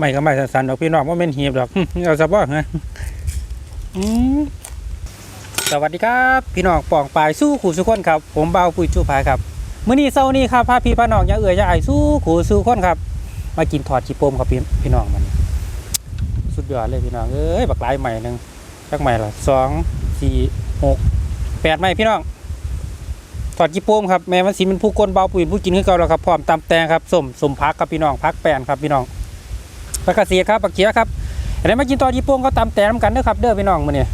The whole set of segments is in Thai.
ไม่ก็ไม่สันๆดอกพี่น้องว่าเป็นเหียบดอกเอาซะบ่ฮะสวัสดีครับพี่น้องป่องปลายสู้ขู่สุคนครับ ผมเบาปุ้ยจูพายครับมื้อนี้เช้านี้ครับพาพี่พาน้องยาเอื่อยยาไอสู้ขู่สู้คนครับ มากินถอดจีโปมครับพี่พี่น้องมันสุดยอดเลยพี่น้องเอ้ยบักลายใหม่หนึ่งจักใหม่ละสองสี่หกแปดใหม่พี่น้องถอดจีโปมครับแม่มันสีเป็นผู้กลเบาปุ๋ยผู้กินขึ้นเก่าแล้วครับพร้อมตำแตงครับสมสมพักครับพี่น้องพักแปนครับพี่น้อง ผักกระเสียครับผักเขียครับอันนี้มากินตอนจีโปมก็ตำแตงนำกันเด้อครับ เด้อพี่น้องมื้อนี้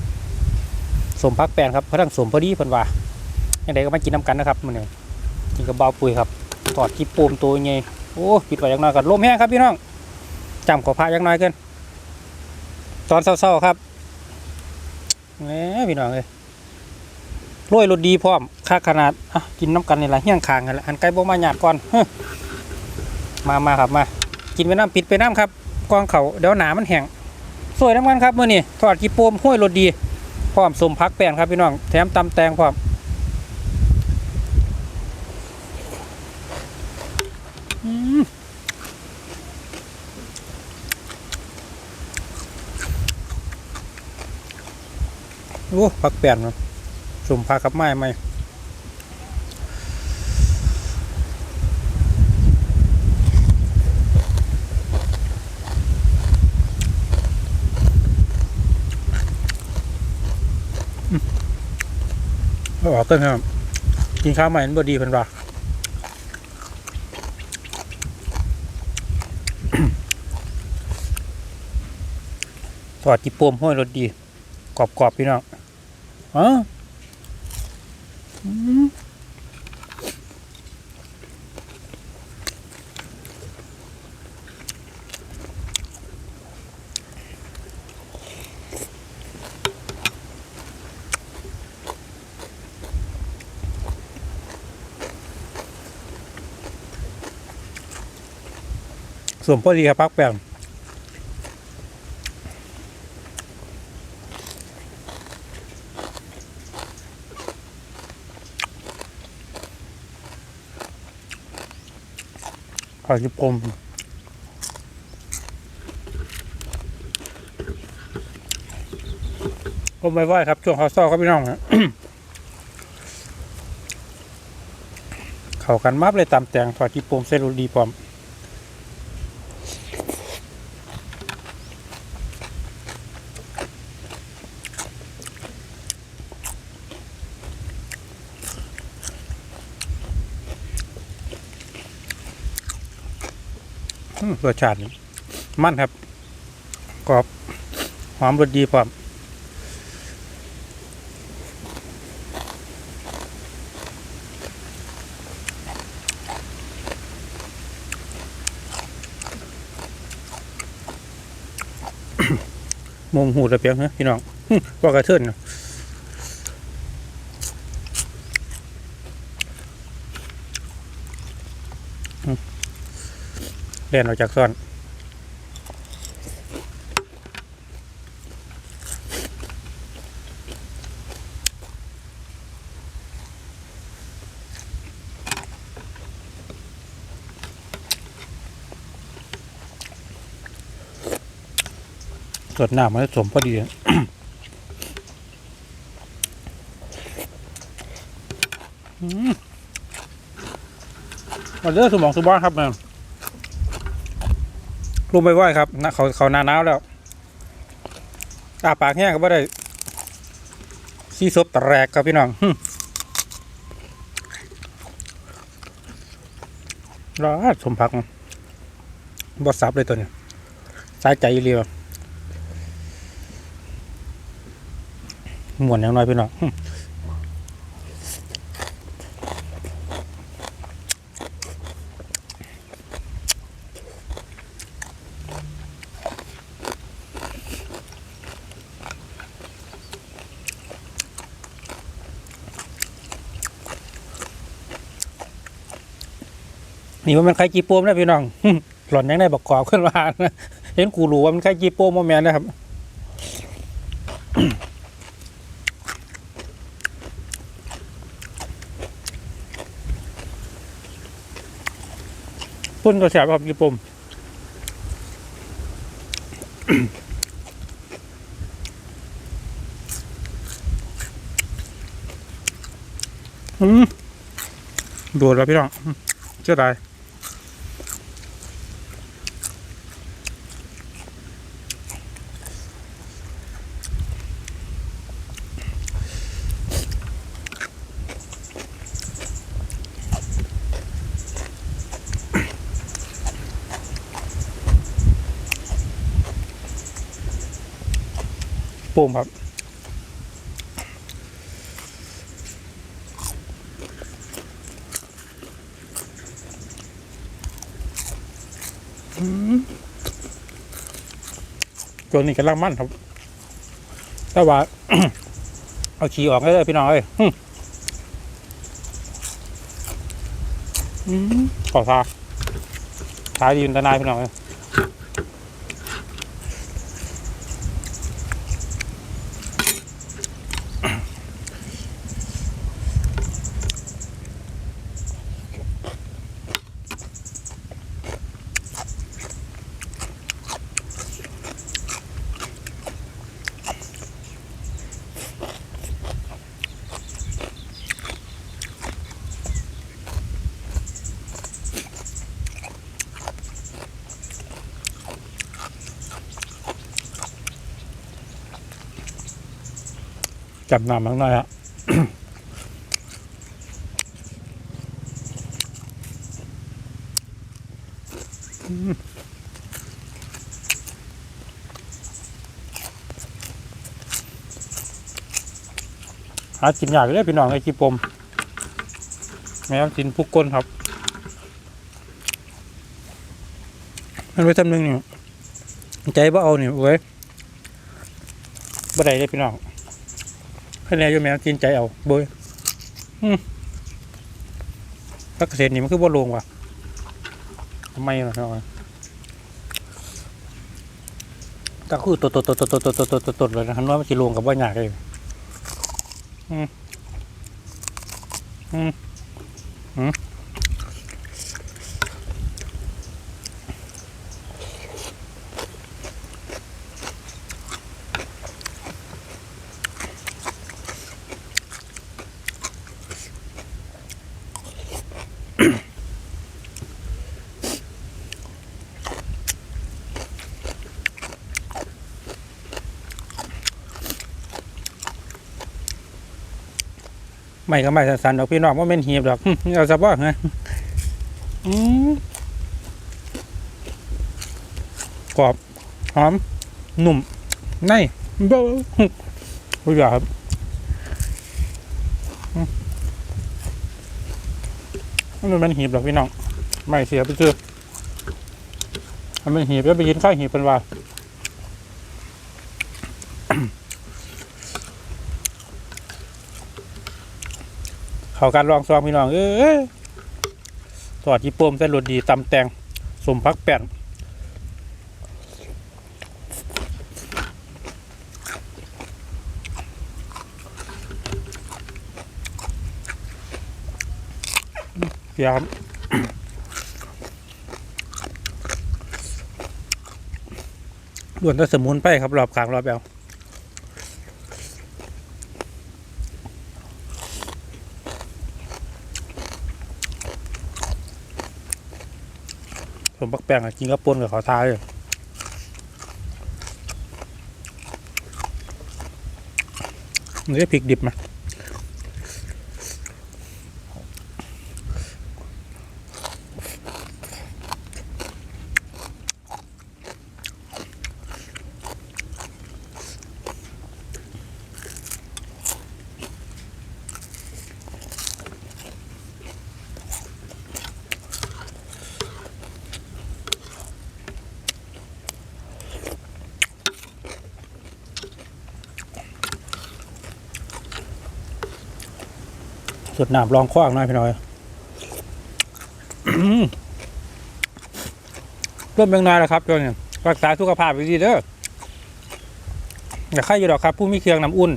สมพักแปนครับเพราะทั้งสมพอดีเพิ่นว่าอย่างไรก็มากินน้ำกันนะครับมื้อนี้กินกับเบาปุ๋ยครับถอดจีโปมตัวใหญ่โอ้ปิดไว้ย่างน้อยก็ลมแห้งครับพี่น้องจำขอพระอย่างน้อยกินตอนเศร้าๆครับแหมพี่น้องเลยโรยรสดีพร้อมค่าขนาดอะกินน้ำกันนี่แหละเฮี้ยงคางกันแหละหันไก่บ่มาหยาดก่อนมามาครับมา กินไปน้ำปิดไปน้ำครับ กองเขาเดี๋ยวหนามันแห้งสวยน้ำกันครับมื่อนี้ทอดกีโปมห้วยรสดีพร้อมสมพักแป้งครับพี่น้องแถมตำแตงพร้อมอืมโอ้ผักแป้นเนะสมผักกับไม้ไหม เอาออกเต้นครับกินข้าวใหม่มันบดีเพิ่นว่าทอดจิโปมห้อยรสดี กรอบๆพี่น้องอ๋อ อืมส่วนพอดีครับพักแปมขอจิปมก็ไม่ไหวครับ ช่วงเขาซ้อครับพี่น้องนะเข้ากันมับเลยตามแต่งถอดจิปมเซลลูดีพร้อม รสชาตินี่มันครับ กรอบ หอมรสดีพร้อมมุมหูระเบียงนะพี่น้องว่ากระเทินเนาะอืม เล่นออกจากซ่อนสดน้ำมันสมพอดีอืมมาเลือสมองสมบ้านครับเนี่ย ลงไปไหวครับนะเขาเขาหนาหนาวแล้วอาปากแห้งก็ไม่ได้ซีซบแตกครับพี่น้องร้าดสมพักบอสับเลยตัวเนี้ยสายใจเรียวหมวนอย่างน้อยพี่น้อง นี่ว่ามันใครจีโป้มนะพี่น้อง หล่อนยังได้บอกกอบขึ้นมานะเห็นกูรู้ว่ามันใครจีโป้มแมนนะครับปุ้นก็แสบครับญี่ปุ่มดูดแล้วพี่น้องเชื่อดาย ปุ่มครับตัวนี้กำลังมั่นครับ แต่ว่า เอาขี้ออกได้เลยพี่น้องเอ้ยอืมขอทาทาดีนตานายพี่น้องเอ้ย จับน้ำข้างในอะหากินยากเลยพี่น้องไอ้กีปมแม่กินพุกก้นครับมันไว้ทำหนึ่งนี่ใจบ่เอาเนี่ยเว้ยบ่ได้เลยพี่น้อง ให้แน่อยู่แม่กินใจเอาเบยพักเกษตรนี่มันคือบ่ลงว่ะทำไมล่ะน้องก็คือตดตดตดตดตดตดตดตดตดตดเลยนะฮันว่ามันจะลงกับว่าอยากเลยอืมอืมอืม ไม่ก็ไม่สันๆดอกพี่น้องว่าเป็นเหียบดอกเอาซะบ่ฮะอืมกรอบหอมหนุ่มในเบ้อผู้ใหญ่ครับมันเป็นเหียบดอกพี่น้อง ไม่เสียไปซื้อมันเป็นเหีบแล้วไปกินข้าวเหีบเป็นว่า เขาการลองซองพี่น้องเอ้ยทอดที่โปมใส่รสดีตำแตงสมพักแป้นเดี๋ยวด่วนแตะสมุนไปครับรอบขางรอบแบว มปักแป้งอะกินกระปุนกับขอทายเลยนี่พริกดิบมา สดน้ำลองคว้างหน่อยพี่น้อยอื้อเริ่มเบงนายแล้วครับตัวนี้รักษาสุขภาพดีเด้ออย่าไข้อยู่ดอกครับ ผู้มีเครื่องน้ำอุ่น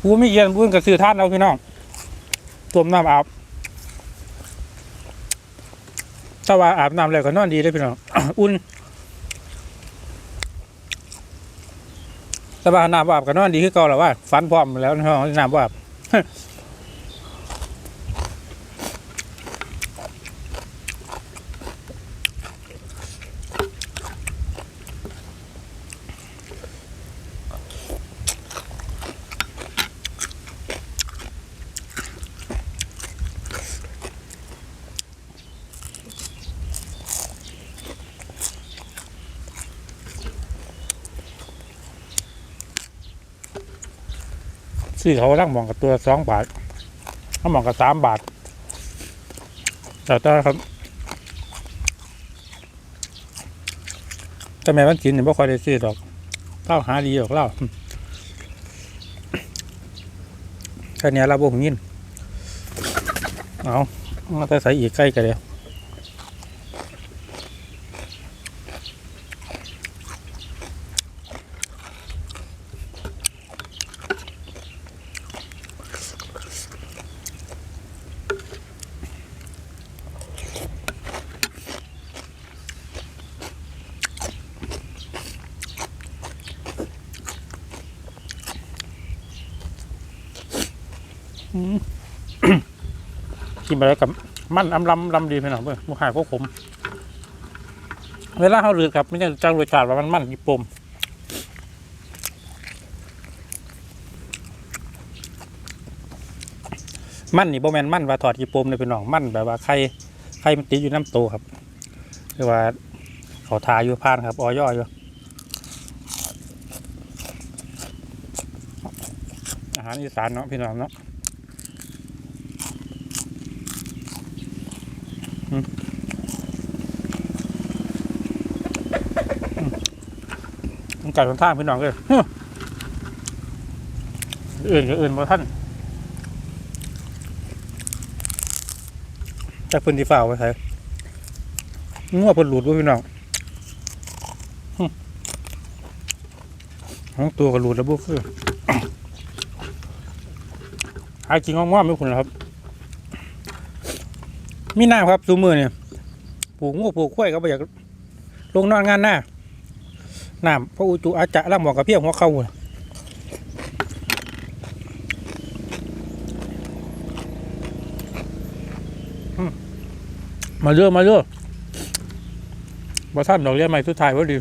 ผู้มีเครื่องน้ำอุ่นกับซื้อท่านเอาพี่น้องต้มน้ำอาบถ้าว่าอาบน้ำแล้วก็นอนดีได้พี่น้องอุ่น แต่ว่าน้ำบาบกันนอนดีคือเก่าแล้วว่าฟันพร้อมแล้วน้องน้ำบาบ ซื้อเขาตั้งมองกับตัวสองบาทถ้ามองกับสามบาทแต่ถ้าครับแต่แม่วันกินเนี่ยไม่ค่อยได้ซื้อดอกเล้าหาดีดอกเล้าแค่นี้เราบ่หงยินเอามาแต่ใส่อีกใกล้กันเลย กินไปแล้วกับมันอำลำลำดีไปหน่อยเพื่อนมุขายพวกผม เวลาเขาเลือดครับไม่ใช่จังรสชาติว่ามันมันญี่ปุ่มมันนี่โบแมนมันว่าถอดกี่ปมเลยเป็นน้องมันแบบว่าไข่ไข่มันติดอยู่น้ำโตครับเรียกว่าเขาทาอยู่พานครับออย่ออยู่อาหารอีสานเนาะพี่น้องเนาะอืมอืมมัน ไก่คนท่างพี่น้องเลยอื่นก็อื่นมาท่านจากพื้นที่ฝ่าไว้ใช่งัวเพิ่นหลุดว่าพี่น้องห้องตัวก็หลุดแล้วบุคือหาจริงง่วงๆไม่คุณนะครับ มีน้ำครับซูมือเนี่ย ปลูกงูปลูกกล้วยก็ไปอยากลงนอนงานหน้า น้ำพระอุจุอาจจะร่างหมอกกับเพียงหัวเข่าน่ะมาเรื่อมาเรื่อะมาท่านดอกเลี้ยใหม่สุดท้ายว่าดี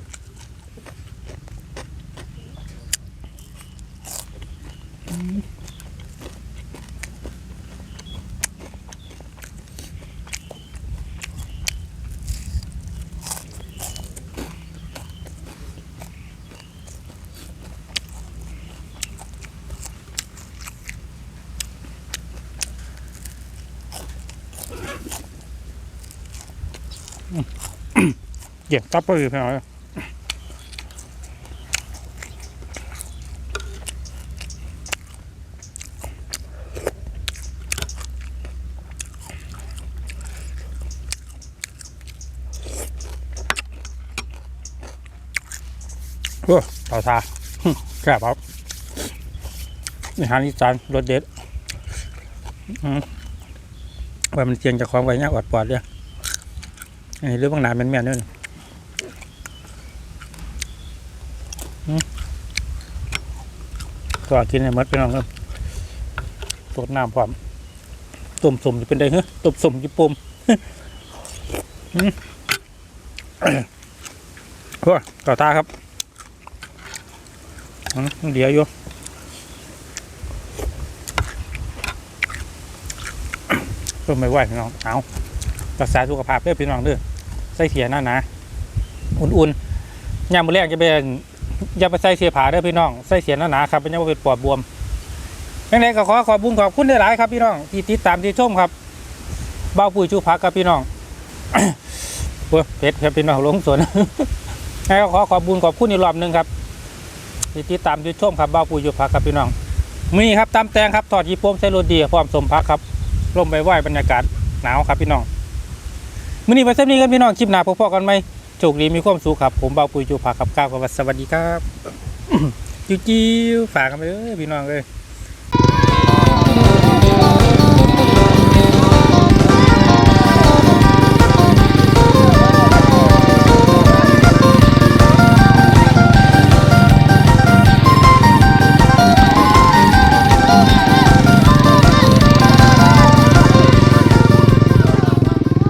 เกี่ยงตับไปเลยพี่น้อยโอ้ต่อทาแซ่บครับนี่ฮานิจานรสเด็ดว่ามันเจียงจากความไว้เนี่ยอดปอดเนี่ยอันนี้เรื่องบางนาแม่นแม่นๆด้วยนี่อืม ก็กินให้หมดไปน้องครับตดน้ำพร้อมต้มสมจะเป็นไงเหรอต้มสมญี่ปุ่มอืมโอ้ยต่อตาครับอืมเดี๋ยวอยู่ต้มไม่ไหวพี่น้องเอารักษาสุขภาพเด้อพี่น้องเด้อใส่เสียหน้าหนะ อุ่นๆยามมื้อแรกจะเป็น อย่าไปใส่เสียผาเด้อพี่น้องใส่เสียหน้าหนาครับเป็นยังเป็นปอดบวมยังไงก็ขอขอบคุญขอบคุณได้หลายครับพี่น้องที่ติดตามที่ชมครับเบ้าปุ๋ยชูพักครับพี่น้องเพชรครับพี่น้องลงสวนแล้วก็ขอขอบคุญขอบคุณอีกรอบหนึ่งครับที่ติดตามที่ชมครับเบ้าปุ๋ยชูพักครับพี่น้อง มีครับตามแตงครับทอดยีโปมใส่โรดีพร้อมสมพักครับลมไปไหวบรรยากาศหนาวครับพี่น้องมื่อนี้ไปเซฟนี้กันพี่น้องคลิปหนาพบกันไหม โชคดีมีความสุขครับ ผมเบาปุยจูผากับก้าวกับสวัสดีครับ จิ้วๆฝากกันไปเลยพี่น้องเลย